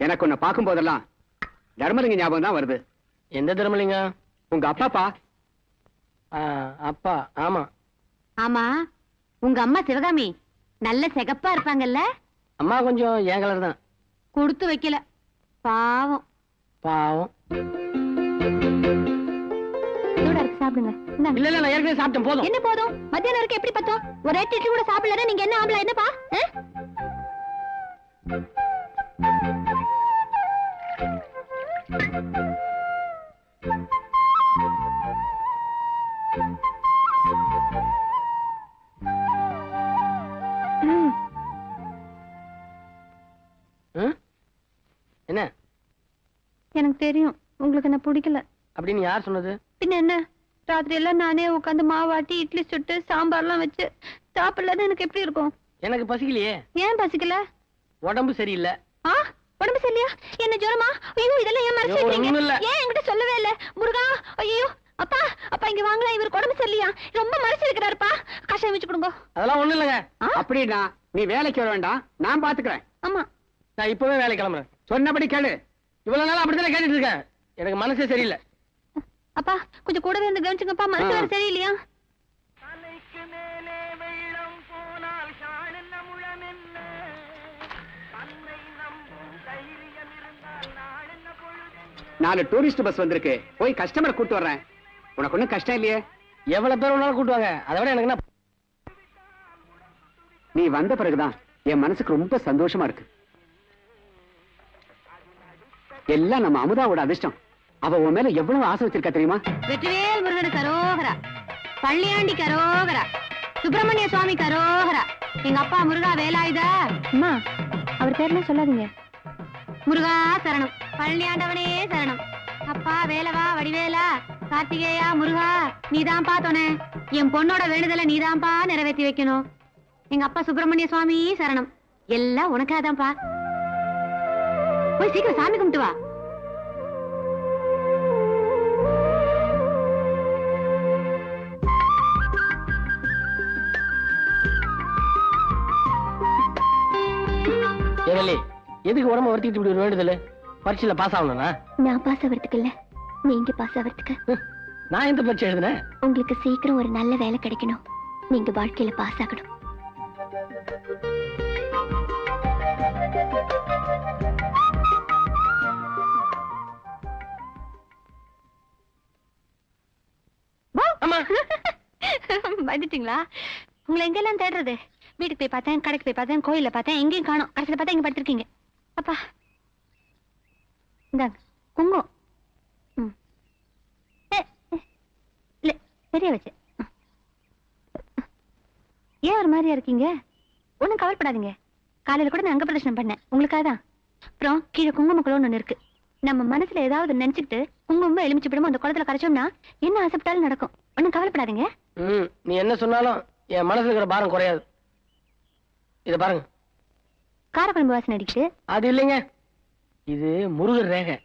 எனக்கு உன்னை பார்க்கும் போதெல்லாம் தர்மலிங்க ஞாபகம் தான் வருது. எந்த திருமலிங்கம் உங்க அப்பாப்பா? ஆ, அப்பா ஆமா. ஆமா உங்க அம்மா சிவகாமி நல்ல சிகப்பா இருப்பாங்கல்ல? அம்மா கொஞ்சம் என் கலர் தான். கொடுத்து வைக்கல. பாவம். பாவம். சாப்பிடுங்க. இல்ல இல்ல நான் ஏற்கனவே சாப்பிட்டேன். போதும். என்ன போதும்? மத்தியானம் வரைக்கும் எப்படி பத்தோம்? ஒரு இட்லி கூட சாப்பிடல நீங்க என்ன ஆம்பளை? என்னப்பா? என்ன? எனக்கு தெரியும். உங்களுக்கு என்ன பிடிக்கல? அப்படின்னு யார் சொன்னது? பின்ன என்ன? ராத்திரி எல்லாம் நானே உட்காந்து மாவாட்டி இட்லி சுட்டு சாம்பார்லாம் வச்சு சாப்பிடலன்னு எனக்கு எப்படி இருக்கும்? எனக்கு பசிக்கலையே. ஏன் பசிக்கல? உடம்பு சரியில்லை. சரியில்லையா என்ன ஜுரமா? ஐயோ இதெல்லாம் ஏன் மறைச்சு வைக்கிறீங்க? ஏன் என்கிட்ட சொல்லவே இல்ல? முருகா ஐயோ அப்பா அப்பா இங்க வாங்கலாம் இவருக்கு உடம்பு சரியில்லையா? ரொம்ப மறைச்சு இருக்கிறாருப்பா கஷாயம் வச்சு கொடுங்க. அதெல்லாம் ஒண்ணும் இல்லைங்க? அப்படின்னா நீ வேலைக்கு வர வேண்டாம். நான் பாத்துக்கிறேன். ஆமா. நான் இப்பவே வேலை கிளம்புறேன். சொன்னபடி கேளு. இவ்வளவு நாளா அப்படித்தானே கேட்டுட்டு இருக்கேன் எனக்கு மனசே சரியில்லை. அப்பா கொஞ்சம் கூடவே இருந்து கவனிச்சுங்கப்பா. மனசு. வேற சரியில்லையா? நாலு டூரிஸ்ட் பஸ் வந்திருக்கு. போய் கஸ்டமர் கூட்டு வர்றேன். உனக்கு ஒண்ணும் கஷ்டம் இல்லையே? எவ்வளவு பேர் வேணாலும் கூட்டுவாங்க அதை விட எனக்கு என்ன? நீ வந்த பிறகுதான் என் மனசுக்கு ரொம்ப சந்தோஷமா இருக்கு. எல்லாம் நம்ம அமுதாவோட அதிர்ஷ்டம். அவ உன் மேல எவ்வளவு ஆசை வச்சிருக்கா தெரியுமா? வெற்றிவேல் முருகனுக்கு கரோகரா பள்ளியாண்டி கரோகரா. சுப்பிரமணிய சுவாமி கரோகரா. எங்க அப்பா முருகா வேலாயுதா. அம்மா அவர் பேர்லாம் சொல்லாதீங்க. முருகா சரணம். பழனியாண்டவனே சரணம். அப்பா வேலவா வடிவேலா கார்த்திகேயா முருகா நீதான்பா துணை. என் பொண்ணோட வேண்டுதலை நீதான்பா நிறைவேற்றி வைக்கணும். எங்க அப்பா சுப்பிரமணிய சுவாமி சரணம். எல்லாம் உனக்காதான்ப்பா போய் சீக்கிரம் சாமி கும்பிட்டு வா. எதுக்கு உடம்பு வருத்திட்டு இப்படி ஒரு வேண்டுதல்? பரீட்சையில பாஸ் ஆகணும்னா? நான் பாஸ் ஆகிறதுக்கு இல்ல. நீங்க பாஸ் ஆகிறதுக்கு நான் எந்த பரீட்சை எழுதுனேன்? உங்களுக்கு சீக்கிரம் ஒரு நல்ல வேலை கிடைக்கணும். நீங்க வாழ்க்கையில பாஸ் ஆகணும். வந்துட்டீங்களா? உங்களை எங்கெல்லாம் தேடுறது? வீட்டுக்கு போய் பார்த்தேன் கடைக்கு போய் பார்த்தேன் கோயில்ல பார்த்தேன் எங்கேயும் காணோம். கடைசியில பார்த்தா இங்க படுத்திருக்கீங்க. அப்பா இந்தாங்க குங்கம் பெரிய வச்சு. ஏன் ஒரு மாதிரியா இருக்கீங்க? ஒண்ணும் கவலைப்படாதீங்க. காலையில கூட நான் அங்க பிரதர்ஷனம் பண்ணேன். உங்களுக்காக தான். அப்புறம் கீழே குங்கும குளம்னு ஒண்ணு இருக்கு. நம்ம மனசுல ஏதாவது நினைச்சுக்கிட்டு குங்குமம் எலுமிச்சு விடமோ அந்த குளத்துல கரைச்சோம்னா என்ன ஆசைப்பட்டாலும் நடக்கும். ஒண்ணும் கவலைப்படாதீங்க. ம் நீ என்ன சொன்னாலும் என் மனசுல இருக்கிற பாரம் குறையாது. இத பாருங்க. காரக்குழம்பு வாசனை அடிக்குது. அது இல்லைங்க. இது முருகர் ரேகை.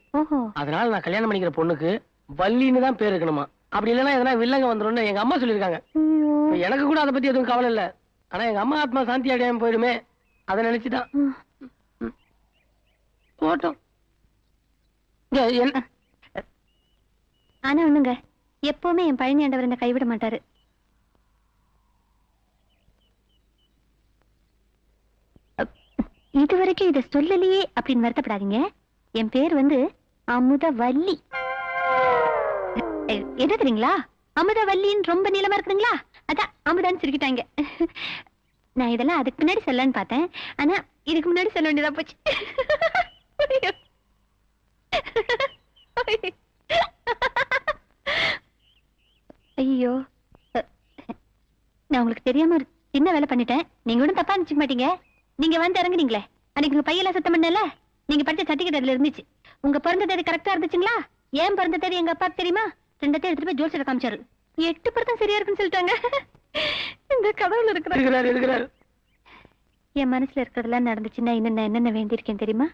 அதனால நான் கல்யாணம் பண்ணிக்கிற பொண்ணுக்கு வள்ளின்னு தான் பேர் இருக்கணுமா. அப்படி இல்லைன்னா எதனா வில்லங்க வந்துரும்னு எங்க அம்மா சொல்லியிருக்காங்க. எனக்கு கூட அதை பத்தி எதுவும் கவலை இல்ல. ஆனா எங்க அம்மா ஆத்மா சாந்தி அடையாம போயிடுமே அதை நினைச்சுதான். போட்டோம். என்ன ஆனா ஒண்ணுங்க எப்பவுமே என் பழனி ஆண்டவர் என்ன கைவிட மாட்டாரு. இதுவரைக்கும் இதை சொல்லலையே அப்படின்னு வருத்தப்படாதீங்க. என் பேர் வந்து அமுதவல்லி. என்ன தெரியுங்களா? அமுதவல்லின்னு ரொம்ப நீளமா இருக்குதுங்களா? அதான் அமுதான்னு சிரிக்கிட்டாங்க. நான் இதெல்லாம் அதுக்கு முன்னாடி சொல்லலான்னு பார்த்தேன். ஆனா இதுக்கு முன்னாடி சொல்ல வேண்டியதா போச்சு. ஐயோ. நான் உங்களுக்கு தெரியாம ஒரு சின்ன வேலை பண்ணிட்டேன். நீங்க ஒன்றும் தப்பா நினைச்சுக்க மாட்டீங்க. நீங்க வந்து இறங்குனீங்களே. அன்னைக்கு உங்க பையெல்லாம் சுத்தம் பண்ணல? நீங்க படிச்ச சர்டிபிகேட் அதுல இருந்துச்சு. உங்க பிறந்த தேதி கரெக்டா இருந்துச்சுங்களா? ஏன் பிறந்த தேதி எங்க அப்பா தெரியுமா? ரெண்டத்தையும் எடுத்துட்டு போய் ஜோசியர் காமிச்சாரு. எட்டு பர்சன்ட் சரியா இருக்குன்னு சொல்லிட்டாங்க. இந்த இருக்கிற இருக்கிறாரு இருக்கிறாரு. என் மனசுல இருக்கிறதெல்லாம் நடந்துச்சுன்னா இன்னும் நான் என்னென்ன வேண்டியிருக்கேன் தெரியுமா?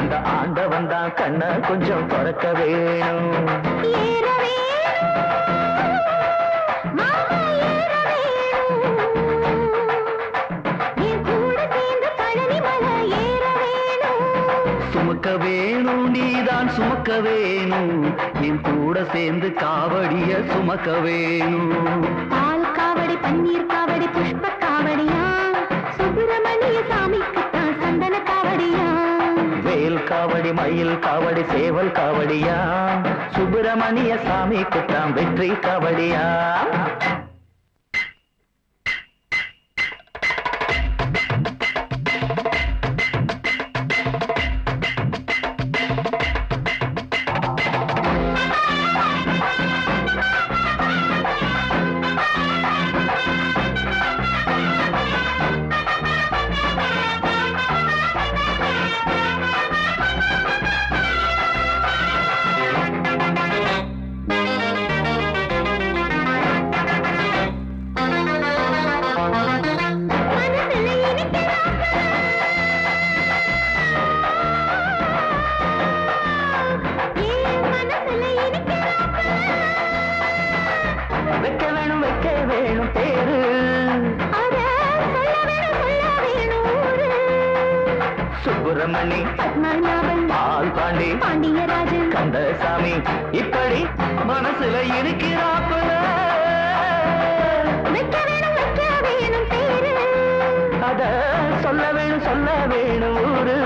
அந்த ஆண்டவன் தான் கண்ண கொஞ்சம் திறக்க வேணும். சுமக்க வேணும் நீதான் சுமக்க வேணும். என் கூட சேர்ந்து காவடிய சுமக்க வேணும். பால் காவடி பன்னீர் காவடி புஷ்ப காவடியா? காவடி மயில் காவடி சேவல் காவடியா? சுப்பிரமணிய சாமி குத்தாம் வெற்றி காவடியா? சுப்பிரமணி பத்மநாபன் பால் பாண்டி பாண்டியராஜன் கந்தசாமி இப்படி மனசுல இருக்கிறாப்புல. அத சொல்ல வேணும் சொல்ல வேணும் ஊரு.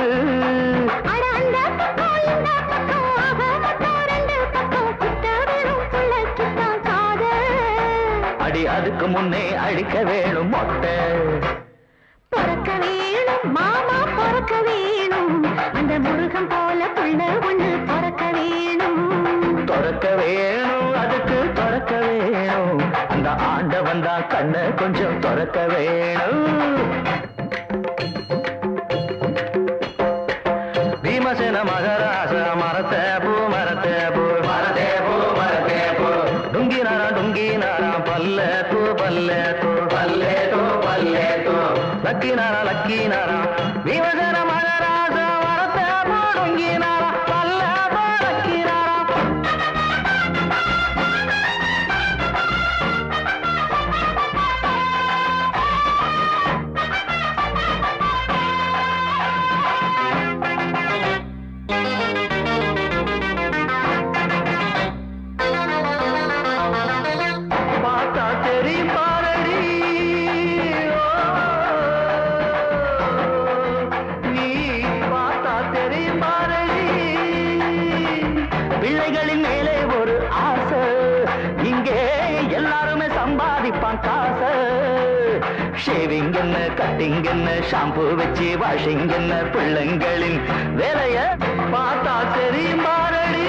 அடி அதுக்கு முன்னே அழிக்க வேணும் மொட்டை. பொறக்க வேணும் கொஞ்சம் திறக்க வேணும். பீமசேன மகராச மரத்தை பூ மரத்தை பூ. மரத்தே பூ மரத்தே பூ. டுங்கி நாரா டுங்கி நாரா பல்ல தூ பல்ல தூ பல்லே தூ பல்லே தூ லக்கி நாரா லக்கி நாரா ஷேவிங் என்ன கட்டிங் என்ன ஷாம்பு வச்சு வாஷிங் என்ன பிள்ளைங்களின் வேலைய பார்த்தா தெரியும் பாரடி.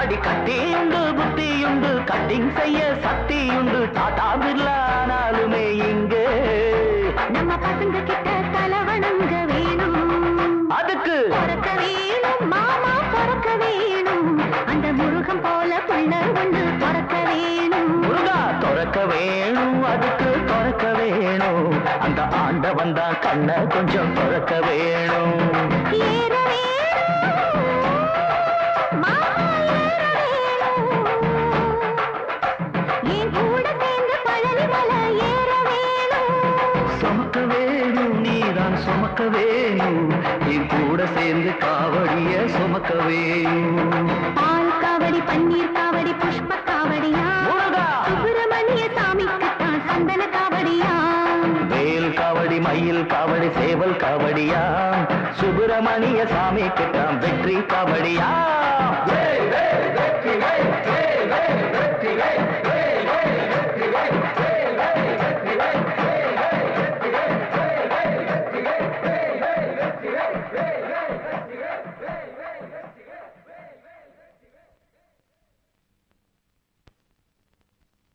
அடி கட்டியுண்டு புத்தியுண்டு கட்டிங் செய்ய சக்தியுண்டு டாடா பிர்லானாலுமே அந்த ஆண்டவன் தான் கண்ணை கொஞ்சம் திறக்க வேணும். கூட சேர்ந்து சுமக்க வேணும். என் கூட சேர்ந்து காவடிய சுமக்க வேணும். பால் காவடி பன்னீர் காவடி புஷ்ப காவடியா? காவடி சேவல் காவடியா சுப்பிரமணிய சாமி கிட்டாம் வெற்றி காவடியா